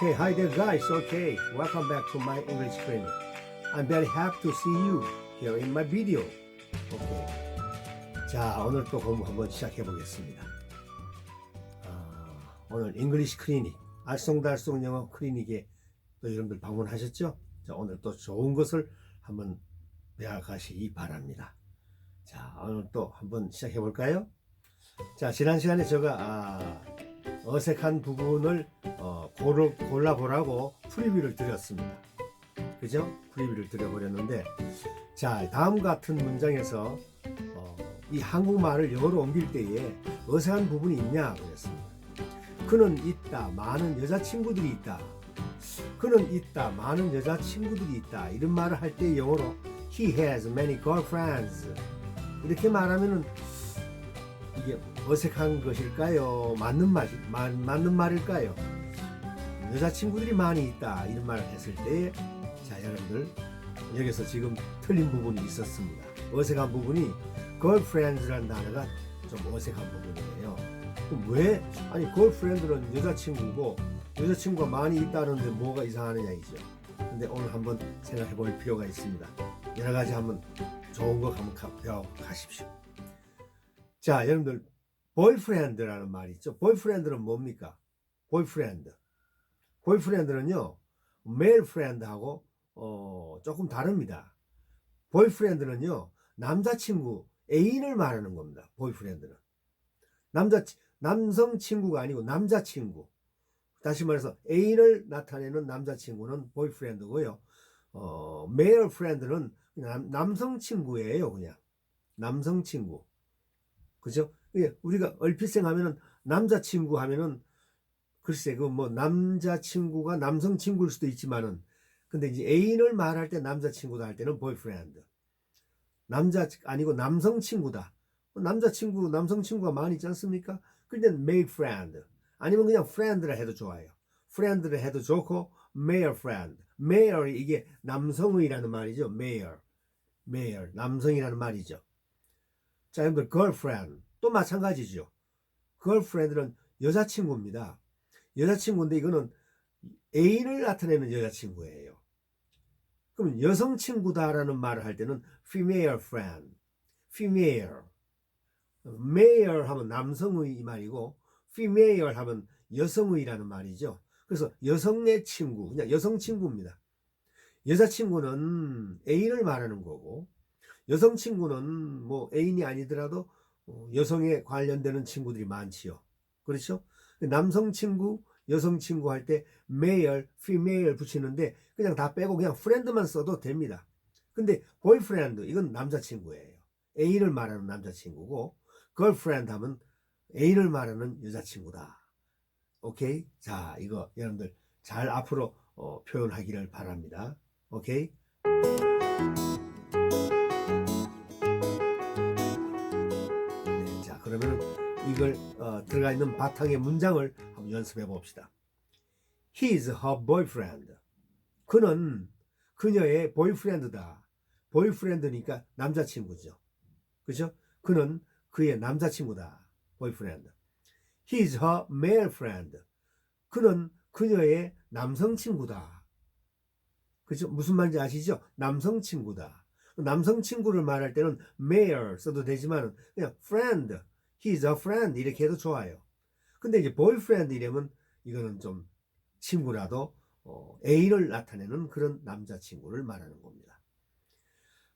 Okay, hi there, guys. Okay, welcome back to my English training. I'm very happy to see you here in my video. Okay. 자, 오늘 또 공부 한번 시작해 보겠습니다. 아, 오늘 잉글리시 클리닉, 알쏭달쏭 영어 클리닉에 또 여러분들 방문하셨죠? 자, 오늘 또 좋은 것을 한번 배워가시기 바랍니다. 자, 오늘 또 한번 시작해 볼까요? 자, 지난 시간에 제가 아, 어색한 부분을 어, 골라보라고 프리뷰를 드렸습니다. 그죠? 프리뷰를 드려버렸는데, 자, 다음 같은 문장에서 어, 이 한국말을 영어로 옮길 때에 어색한 부분이 있냐 그랬습니다. 그는 있다. 많은 여자친구들이 있다. 그는 있다. 많은 여자친구들이 있다. 이런 말을 할 때 영어로 He has many girlfriends. 이렇게 말하면은 이게 어색한 것일까요? 맞는 말, 마, 맞는 말일까요? 여자친구들이 많이 있다. 이런 말을 했을 때, 자, 여러분들, 여기서 지금 틀린 부분이 있었습니다. 어색한 부분이 girlfriends라는 단어가 좀 어색한 부분이에요. 왜? 아니, girlfriend는 여자친구고, 여자친구가 많이 있다는데 뭐가 이상하느냐, 이죠. 근데 오늘 한번 생각해 볼 필요가 있습니다. 여러 가지 한번 좋은 거 한번 가- 배워 가십시오. 자, 여러분들, boyfriend라는 말이 있죠. boyfriend는 뭡니까? boyfriend. boyfriend는요, male friend하고, 어, 조금 다릅니다. boyfriend는요, 남자친구, 애인을 말하는 겁니다. boyfriend는. 남자, 남성 친구가 아니고 남자 친구. 다시 말해서 애인을 나타내는 남자 친구는 boyfriend고요. 어, male friend는 남, 남성 친구예요, 그냥. 남성 친구. 그죠? 예, 우리가 얼핏 생각하면은 남자친구 하면은 글쎄 그 뭐 남자친구가 남성 친구일 수도 있지만은 근데 이제 애인을 말할 때 남자친구다 할 때는 boyfriend. 남자 아니고 남성 친구다. 남자친구, 남성 친구가 많이 있지 않습니까? 때는 male friend. 아니면 그냥 friend라 해도 좋아요. friend라 해도 좋고 male friend. male 이게 남성의라는 말이죠. male. male 남성이라는 말이죠. 자, 여러분들 girlfriend 또 마찬가지죠. girlfriend는 여자친구입니다. 여자친구인데 이거는 애인을 나타내는 여자친구예요. 그럼 여성 친구다라는 말을 할 때는 female friend, female, male 하면 남성의 이 말이고 female 하면 여성의라는 말이죠. 그래서 여성의 친구, 그냥 여성 친구입니다. 여자 친구는 애인을 말하는 거고 여성 친구는 뭐 애인이 아니더라도 어, 여성에 관련되는 친구들이 많지요. 그렇죠? 남성 친구, 여성 친구 할 때 male, female 붙이는데 그냥 다 빼고 그냥 friend만 써도 됩니다. 근데 boyfriend 이건 남자친구예요. 애인을 말하는 남자친구고 girlfriend 하면 애인을 말하는 여자친구다. 오케이? 자, 이거 여러분들 잘 앞으로 어, 표현하기를 바랍니다. 오케이? 이걸 어, 들어가 있는 바탕의 문장을 한번 연습해 봅시다. He is her boyfriend. 그는 그녀의 boyfriend다. boyfriend니까 남자친구죠. 그죠? 그는 그의 남자친구다. boyfriend. He is her male friend. 그는 그녀의 남성 친구다. 그죠? 무슨 말인지 아시죠? 남성 친구다. 남성 친구를 말할 때는 male 써도 되지만 그냥 friend, he is a friend 이렇게 해도 좋아요. 근데 이제 boyfriend 이러면 이거는 좀 친구라도 어, 애인을 나타내는 그런 남자친구를 말하는 겁니다.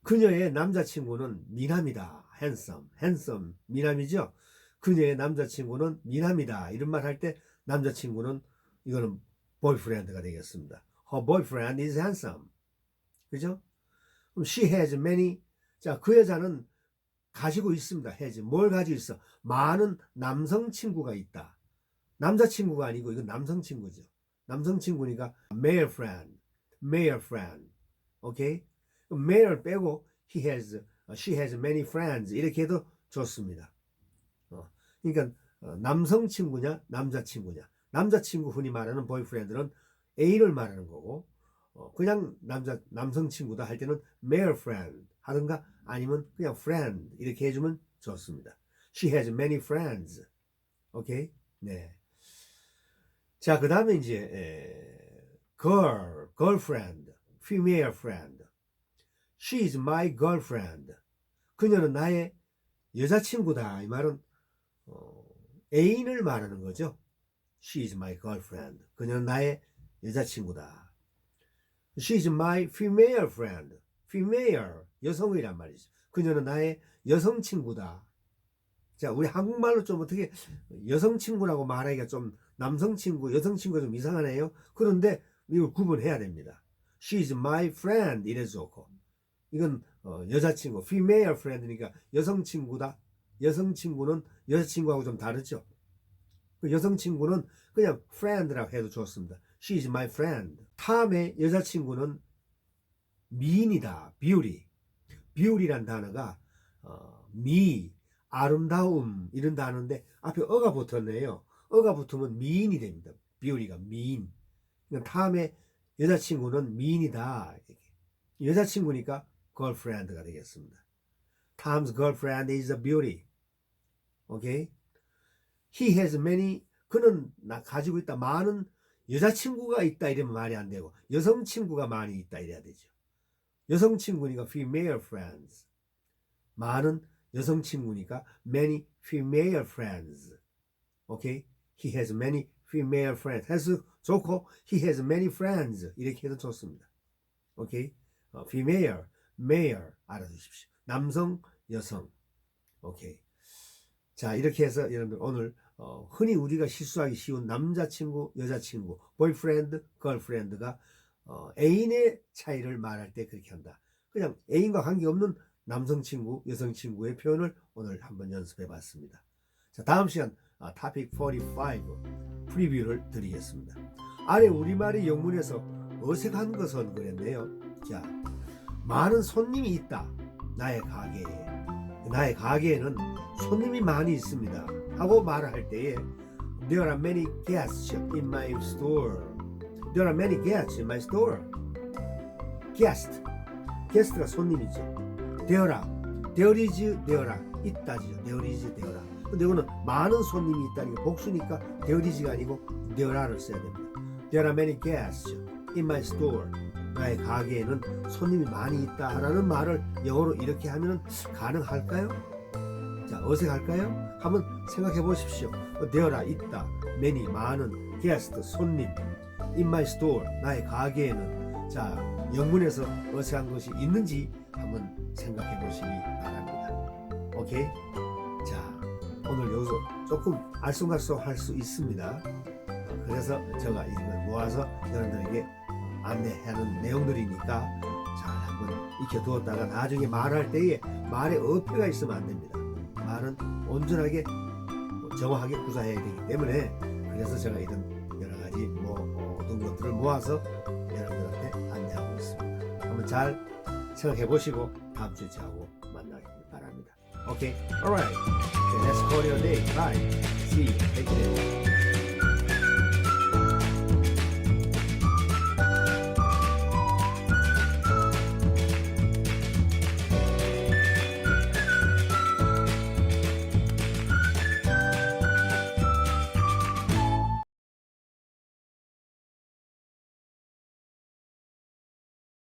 그녀의 남자친구는 미남이다. handsome, handsome, 미남이죠. 그녀의 남자친구는 미남이다. 이런 말 할 때 남자친구는 이거는 boyfriend가 되겠습니다. Her boyfriend is handsome. 그죠? 그럼 she has many. 자, 그 여자는 가지고 있습니다. has. 뭘 가지고 있어? 많은 남성 친구가 있다. 남자 친구가 아니고 이건 남성 친구죠. 남성 친구니까 male friend, male friend. 오케이? 그럼 male 빼고 he has, she has many friends 이렇게 해도 좋습니다. 어, 그러니까 어, 남성 친구냐, 남자 친구냐. 남자 친구 흔히 말하는 boyfriend는 애인을 말하는 거고 어, 그냥 남자 남성 친구다 할 때는 male friend 하든가 아니면 그냥 friend 이렇게 해주면 좋습니다. She has many friends. 오케이? 네. 자, 그 다음에 이제 에, girl, girlfriend, female friend. She is my girlfriend. 그녀는 나의 여자친구다. 이 말은 어, 애인을 말하는 거죠. She is my girlfriend. 그녀는 나의 여자친구다. She is my female friend. female, 여성이란 말이죠. 그녀는 나의 여성 친구다. 자, 우리 한국말로 좀 어떻게 여성 친구라고 말하기가 좀 남성 친구, 여성 친구가 좀 이상하네요. 그런데 이걸 구분해야 됩니다. She is my friend 이래 좋고 이건 어, 여자친구, female friend니까 여성 친구다. 여성 친구는 여자친구하고 좀 다르죠. 그 여성 친구는 그냥 friend라고 해도 좋습니다. She is my friend. 탐의 여자친구는 미인이다. beauty. Beauty란 단어가 어, 미, 아름다움 이런 단어인데 앞에 어가 붙었네요. 어가 붙으면 미인이 됩니다. beauty가 미인. 탐의 여자친구는 미인이다. 여자친구니까 girlfriend가 되겠습니다. Tom's girlfriend is a beauty. 오케이? He has many 그는 나 가지고 있다 많은 여자친구가 있다 이러면 말이 안 되고 여성 친구가 많이 있다 이래야 되죠. 여성 친구니까 female friends. 많은 여성 친구니까 many female friends. 오케이? He has many female friends. 해서 좋고 he has many friends 이렇게 해도 좋습니다. 오케이? 어, female, male 알아두십시오. 남성, 여성. 오케이. 자, 이렇게 해서 여러분들 오늘 어, 흔히 우리가 실수하기 쉬운 남자친구, 여자친구, boyfriend, girlfriend가 어, 애인의 차이를 말할 때 그렇게 한다. 그냥 애인과 관계없는 남성 친구, 여성 친구의 표현을 오늘 한번 연습해 봤습니다. 자, 다음 시간 아, 토픽 45 프리뷰를 드리겠습니다. 아래 우리말의 영문에서 어색한 것은 그랬네요. 자, 많은 손님이 있다. 나의 가게에. 나의 가게에는 손님이 많이 있습니다. 하고 말을 할 때에 There are many guests in my store. There are many guests in my store. guest. guest가 손님이죠. Are. There is, are. 있다지요. There is, are. 근데 이거는 많은 손님이 있다니까 복수니까 there is가 아니고 are를 써야 됩니다. There are many guests in my store. 나의 가게에는 손님이 많이 있다 라는 말을 영어로 이렇게 하면 가능할까요? 자, 어색할까요? 한번 생각해 보십시오. 되어라 있다. many 많은 guest 손님. In my store 나의 가게에는 자, 영문에서 어색한 것이 있는지 한번 생각해 보시기 바랍니다. 오케이? 자, 오늘 여기서 조금 알쏭달쏭 할 수 있습니다. 어, 그래서 제가 이걸 모아서 여러분들에게 안내하는 내용들이니까 잘 한번 익혀두었다가 나중에 말할 때에 말에 어폐가 있으면 안 됩니다. 말은 온전하게 정확하게 구사해야 되기 때문에 그래서 제가 이런 뭐 것들을 모아서 여러분들한테 안내하고 있습니다. 한번 잘 생각해 보시고 다음 주에 저하고 만나기 바랍니다. 오케이, alright. Okay, let's call your day. Bye. See you. Take care.